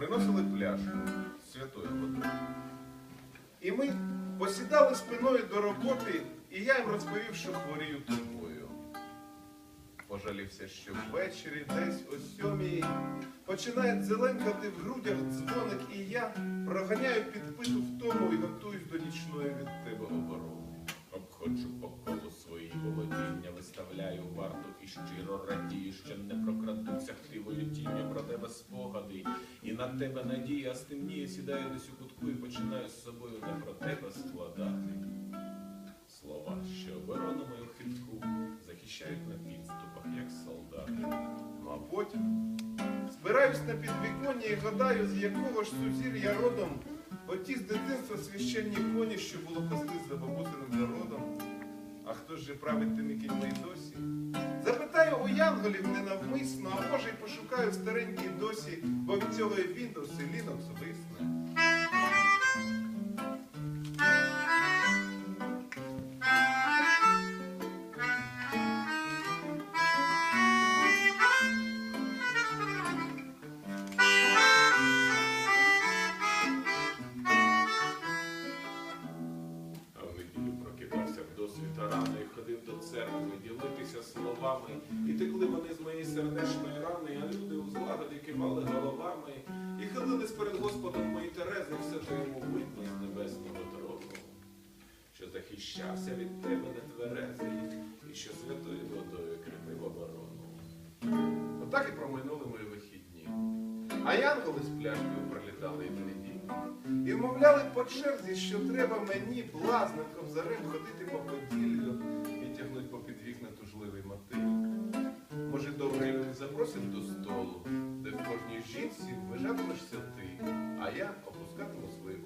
приносили пляшку з святою водою. І ми посідали спиною до роботи, і я їм розповів, що хворію турбою. Пожалівся, що ввечері, десь о сьомій, починає зеленкати в грудях дзвоник, і я проганяю підпиту втому і готуюсь до нічної від тебе оборони. Обходжу по колу свої володіння, виставляю варту і щиро радію, що не прокрадуться на тебе надія стемніє, сідаю десь у кутку і починаю з собою не про тебе складати. Слова, що оборону мою хитку захищають на підступах, як солдати. Ну а потім збираюсь на підвіконня і гадаю, з якого ж сузір'я родом оті з дитинства священні коні, що було пасти за бабусиним зародом. А хто ж же править тими кіньми й досі? Янголів ненавмисно, а може й пошукаю в старенькій досі, бо від цього і Windows і Linux висне. Прокидався в досвіта ходив до церкви, ділитися словами. І текли вони з моєї сердечної рани, а люди у злагоді кивали головами. І хилились перед Господом мої Терези, все то йому видно з небесного трону, що захищався від тебе нетверезий, і що святою водою кріпив оборону. Отак і проминули мої вихідні. А янголи з пляшкою пролітали і бліді. І вмовляли по черзі, що треба мені, блазним ковзарем, ходити по поділлю люди до столу, де в кожній жінці вижатимешся ти, а я опускатиму свої